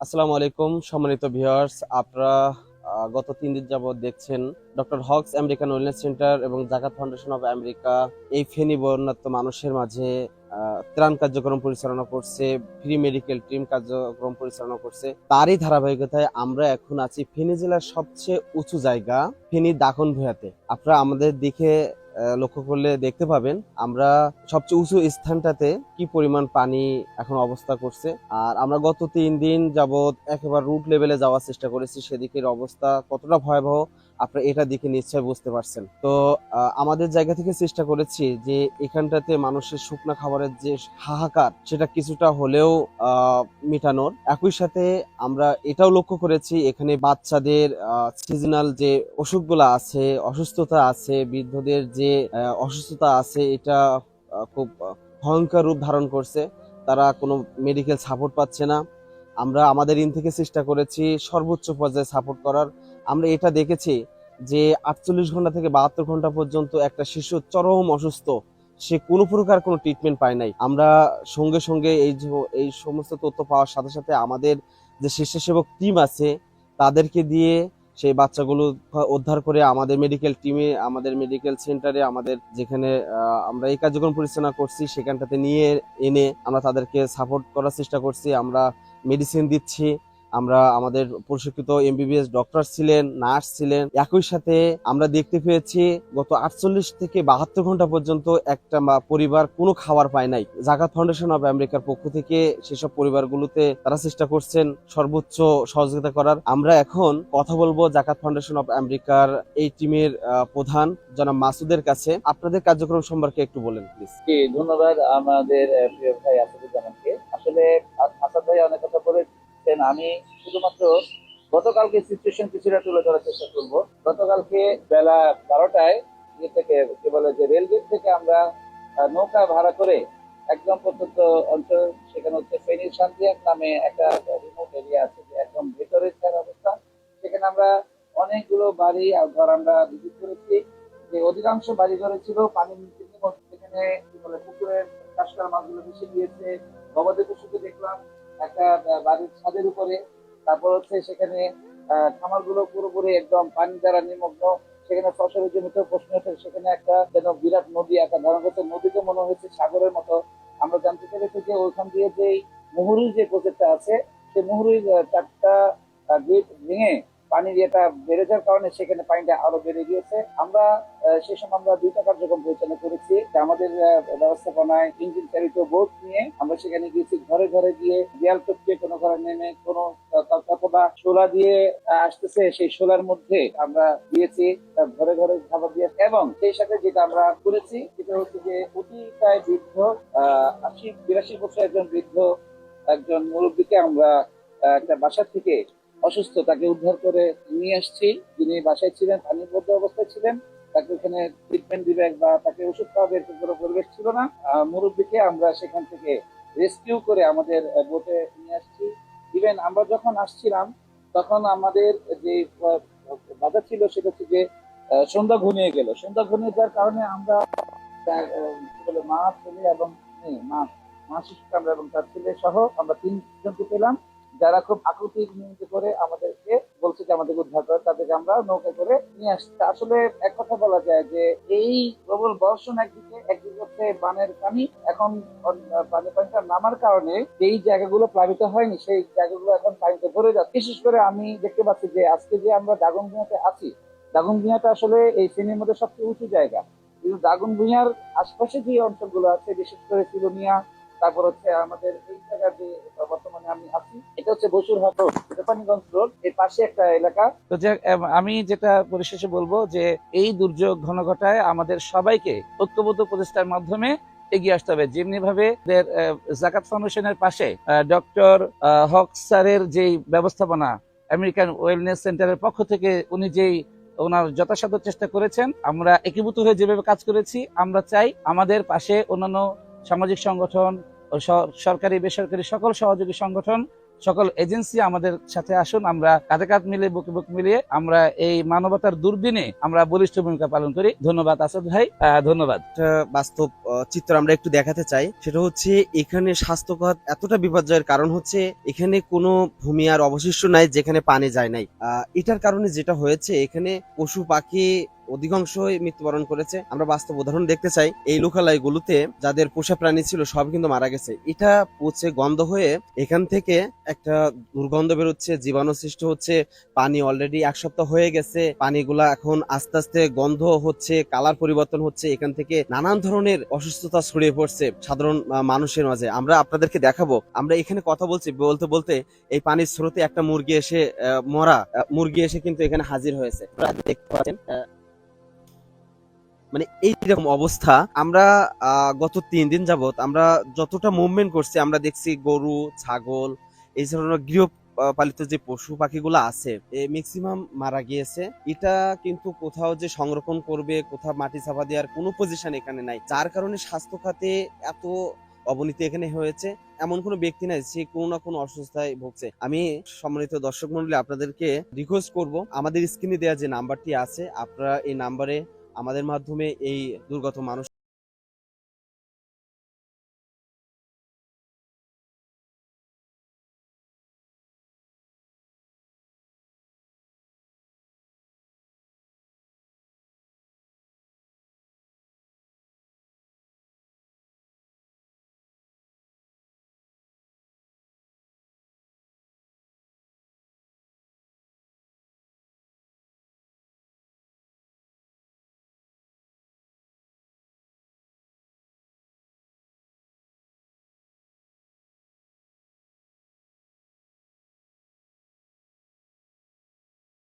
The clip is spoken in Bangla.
আসসালামু আলাইকুম, সম্মানিত ভিউয়ার্স। আপনারা গত তিন দিন যাবত দেখছেন doctor Hawks American wellness centre এবং জাকাত ফাউন্ডেশন অফ আমেরিকা এই ফেনী বন্যাত্ম মানুষের মাঝে ত্রাণ কার্যক্রম পরিচালনা করছে, ফ্রি মেডিকেল টিম কার্যক্রম পরিচালনা করছে। তারই ধারাবাহিকতায় আমরা এখন আছি ফেনী জেলার সবচেয়ে উঁচু জায়গা, ফেনী দাখন ভূয়াতে আপনারা আমাদের দিকে লক্ষ্য করলে দেখতে পাবেন আমরা সবচেয়ে উঁচু স্থানটাতে কি পরিমাণ পানি এখন অবস্থা করছে। আর আমরা গত তিন দিন যাবত একেবারে রুট লেভেলে যাওয়ার চেষ্টা করেছি। সেদিকের অবস্থা কতটা ভয়াবহ আপনারা এটা দেখে নিশ্চয় বুঝতে পারছেন। তো আমাদের জায়গা থেকে চেষ্টা করেছি যে এখানটাতে মানুষের শুকনো খাবারের যে হাহাকার, সেটা কিছুটা হলেও মেটানোর। একই সাথে আমরা এটাও লক্ষ্য করেছি, এখানে বাচ্চাদের সিজনাল যে অসুখগুলো আছে, অসুস্থতা আছে, বৃদ্ধদের যে অসুস্থতা আছে, এটা খুব ভয়ঙ্কর রূপ ধারণ করছে। তারা কোনো মেডিকেল সাপোর্ট পাচ্ছে না। আমরা, আমাদের ইন থেকে চেষ্টা করেছি সর্বোচ্চ পর্যায়ে সাপোর্ট করার। আমরা এটা দেখেছি যে আটচল্লিশ ঘণ্টা থেকে বাহাত্তর ঘণ্টা পর্যন্ত একটা শিশু চরম অসুস্থ, সে কোনো প্রকার কোনো ট্রিটমেন্ট পায় নাই। আমরা সঙ্গে সঙ্গে এই এই সমস্ত তথ্য পাওয়ার সাথে সাথে আমাদের যে স্বেচ্ছাসেবক টিম আছে, তাদেরকে দিয়ে সেই বাচ্চাগুলো উদ্ধার করে আমাদের মেডিকেল টিমে আমাদের মেডিকেল সেন্টারে আমাদের যেখানে আমরা এই কার্যক্রম পরিচালনা করছি, সেখানটাতে নিয়ে এনে আমরা তাদেরকে সাপোর্ট করার চেষ্টা করছি। আমরা মেডিসিন দিচ্ছি। আমরা আমাদের প্রশিক্ষিত এমবিবিএস ডক্টর ছিলেন নার্স ছিলেন, একই সাথে আমরা দেখতে পেয়েছি গত আটচল্লিশ থেকে বাহাত্তর ঘণ্টা পর্যন্ত একটা পরিবার কোনো খাবার পায় নাই। জাকাত ফাউন্ডেশন অফ আমেরিকার পক্ষ থেকে সেসব পরিবারগুলোতে তারা চেষ্টা করছেন সর্বোচ্চ সহযোগিতা করার। আমরা এখন কথা বলব জাকাত ফাউন্ডেশন অফ আমেরিকার এই টিমের প্রধান জনাব মাসুদের কাছে। আপনাদের কার্যক্রম সম্পর্কে একটু বলেন প্লিজ ধন্যবাদ আমাদের প্রিয় ভাই আসাদুজ্জামানকে। আসলে আসাদ ভাই অনেক কথা বলেছেন আমি শুধুমাত্র গতকালকে সিচুয়েশন কিছুটা তুলে ধরার চেষ্টা করব। গতকালকে বেলা বারোটায় ইয়ে থেকে, কি বলে, যে রেলগেট থেকে আমরা নৌকা ভাড়া করে একদম প্রত্যন্ত অঞ্চল, সেখানে হচ্ছে ফেনীর শান্তিহাট নামে একটা রিমোট এরিয়া আছে যে একদম ভেতরের তার অবস্থা, সেখানে আমরা অনেকগুলো বাড়ি আর ঘর আমরা ভিজিট করেছি। যে অধিকাংশ বাড়ি ঘরে ছিল পানির সেখানে, কি বলে, পুকুরের চাষ করা মাছগুলো মিশে গিয়েছে। গবাদি পশুকে দেখলাম একটা বাড়ির ছাদের উপরে। তারপর হচ্ছে সেখানে খামারগুলো পুরোপুরি একদম পানি দ্বারা নিমগ্ন। সেখানে ফসলের জমিতে প্রশ্ন সেখানে একটা যেন বিরাট নদী একটা ধারণ নদীকে মনে হয়েছে সাগরের মতো। আমরা জানতে পেরেছি যে ওইখান দিয়ে যে মুহুরির যে প্রজেক্টটা আছে, সেই মুহুরির চারটা গেট ভেঙে পানির ইয়েটা বেড়ে যাওয়ার কারণে সেখানে পানিটা আরও বেড়ে গিয়েছে। আমরা সেই সময় আমরা দুইটা কার্যক্রম পরিচালনা করেছি। আমাদের ব্যবস্থাপনায় ইঞ্জিন চালিত বোট নিয়ে আমরা সেখানে গিয়েছি। ঘরে ঘরে গিয়ে দেয়াল টপকে কোনো ঘরে নেমে কোনো অথবা শোলা দিয়ে আসতেছে। সেই শোলার মধ্যে আমরা দিয়েছি ঘরে ঘরে খাবার দিয়ে। এবং সেই সাথে যেটা আমরা করেছি, সেটা হচ্ছে যে অতিকায় বৃদ্ধ আশি, বিরাশি বছর একজন বৃদ্ধ, একজন মুরব্বীকে আমরা একটা বাসা থেকে অসুস্থ তাকে উদ্ধার করে নিয়ে আসছি। যিনি বাসায় ছিলেন, পানিবদ্ধ অবস্থায় ছিলেন। তাকে ওখানে ট্রিটমেন্ট দিবে বা তাকে ওষুধ খাওয়াবে এরকম কোনো পরিবেশ ছিল না। মুরব্বীকে আমরা সেখান থেকে রেস্কিউ করে আমাদের বোটে নিয়ে আসছি। ইভেন আমরা যখন আসছিলাম, তখন আমাদের যে বাধা ছিল সেটা হচ্ছে যে সন্ধ্যা ঘনিয়ে গেল। সন্ধ্যা ঘনিয়ে যাওয়ার কারণে আমরা মা, ছেলে এবং মা মা শিশুকে আমরা এবং তার ছেলে সহ আমরা তিনজনকে পেলাম। যারা খুব আকুতি করে আমাদেরকে বলছে যে আমাদেরকে উদ্ধার করে তাদেরকে আমরা নৌকা করে নিয়ে আসছি। আসলে এক কথা বলা যায় যে এই প্রবল বর্ষণ একদিকে একদিকে হচ্ছে বানের পানি। এখন পানি পানিটা নামার কারণে যেই জায়গাগুলো প্লাবিত হয়নি, সেই জায়গাগুলো এখন পানিতে ভরে যাচ্ছে। বিশেষ করে আমি দেখতে পাচ্ছি যে আজকে যে আমরা দাগন ভূঁয়াতে আছি, দাগন ভূঁয়াটা আসলে এই শ্রেণির মধ্যে সবচেয়ে উঁচু জায়গা। কিন্তু দাগন ভূঁয়ার আশপাশে যে অঞ্চলগুলো আছে, বিশেষ করে সিলোনিয়া তারপর হচ্ছে আমাদের এই জায়গা যে বর্তমানে আমি আছি, এটা হচ্ছে বসুরহাট রোড কোপানীগঞ্জ রোড, এর পাশে একটা এলাকা। তো যে- আমি যেটা পরিশেষে বলব যে, এই দুর্যোগ ঘন ঘটায় আমাদের সবাইকে ঐক্যবদ্ধ প্রচেষ্টার মাধ্যমে এগিয়ে আসতে হবে। যেমনি ভাবে জাকাত ফাউন্ডেশনের পাশে ডক্টর হক স্যারের যেই ব্যবস্থাপনা, আমেরিকান ওয়েলনেস সেন্টারের পক্ষ থেকে উনি যেই ওনার যথাসাধ্য চেষ্টা করেছেন, আমরা একীভূত হয়ে যেভাবে কাজ করেছি, আমরা চাই আমাদের পাশে অন্যান্য সামাজিক সংগঠন ও সরকারি, বেসরকারি সকল সহযোগী সংগঠন, সকল এজেন্সি আমাদের সাথে আসুন। আমরা কাঁধে কাঁধ মিলে বুকে বুক মিলিয়ে আমরা এই মানবতার দুর্দিনে আমরা বলিষ্ঠ ভূমিকা পালন করি। ধন্যবাদ আসাদ ভাই। ধন্যবাদ। বাস্তব চিত্র আমরা একটু দেখাতে চাই। সেটা হচ্ছে এখানে স্বাস্থ্যখাত এতটা বিপর্যয়ের কারণ হচ্ছে এখানে কোনো ভূমি আর অবশিষ্ট নাই যেখানে পানি যায় নাই। এটার কারণে যেটা হয়েছে, এখানে পশু পাখি অধিকাংশই মৃত্যুবরণ করেছে। আমরা বাস্তব উদাহরণ দেখতে চাই, এই লোকালয় গুলোতে যাদের পোষা প্রাণী ছিল সব কিন্তু মারা গেছে। এটা পচে গন্ধ হয়ে এখান থেকে একটা দুর্গন্ধ বেরোচ্ছে, জীবাণু সৃষ্টি হচ্ছে, পানি অলরেডি এক সপ্তাহ হয়ে গেছে, পানিগুলা এখন আস্তে আস্তে গন্ধ হচ্ছে কালার পরিবর্তন হচ্ছে, এখান থেকে নানান ধরনের অসুস্থতা ছড়িয়ে পড়ছে সাধারণ মানুষের মাঝে। আমরা আপনাদেরকে দেখাবো, আমরা এখানে কথা বলছি, বলতে বলতে এই পানির স্রোতে একটা মুরগি এসে মরা মুরগি এসে কিন্তু এখানে হাজির হয়েছে। দেখতে পাচ্ছেন মানে এইরকম অবস্থা। আমরা গত তিন দিন যাবত আমরা যতটা মুভমেন্ট করছি, আমরা দেখছি গরু, ছাগল, এই ধরনের গৃহ পালিত যে পশু পাখিগুলো আছে ম্যাক্সিমাম মারা গিয়েছে। এটা কিন্তু কোথাও যে সংরক্ষণ করবে, কোথাও মাটি চাপা দেওয়ার কোনো পজিশন এখানে নাই। যার কারণে স্বাস্থ্য খাতে এত অবনীতি এখানে হয়েছে। এমন কোনো ব্যক্তি নাই, সে কোনো না কোনো অসুস্থতায় ভুগছে। আমি সম্মানিত দর্শক মন্ডলী আপনাদেরকে রিকোয়েস্ট করব, আমাদের স্ক্রিনে দেওয়া যে নাম্বারটি আছে, আপনারা এই নাম্বারে আমাদের মাধ্যমে এই দুর্গত মানুষ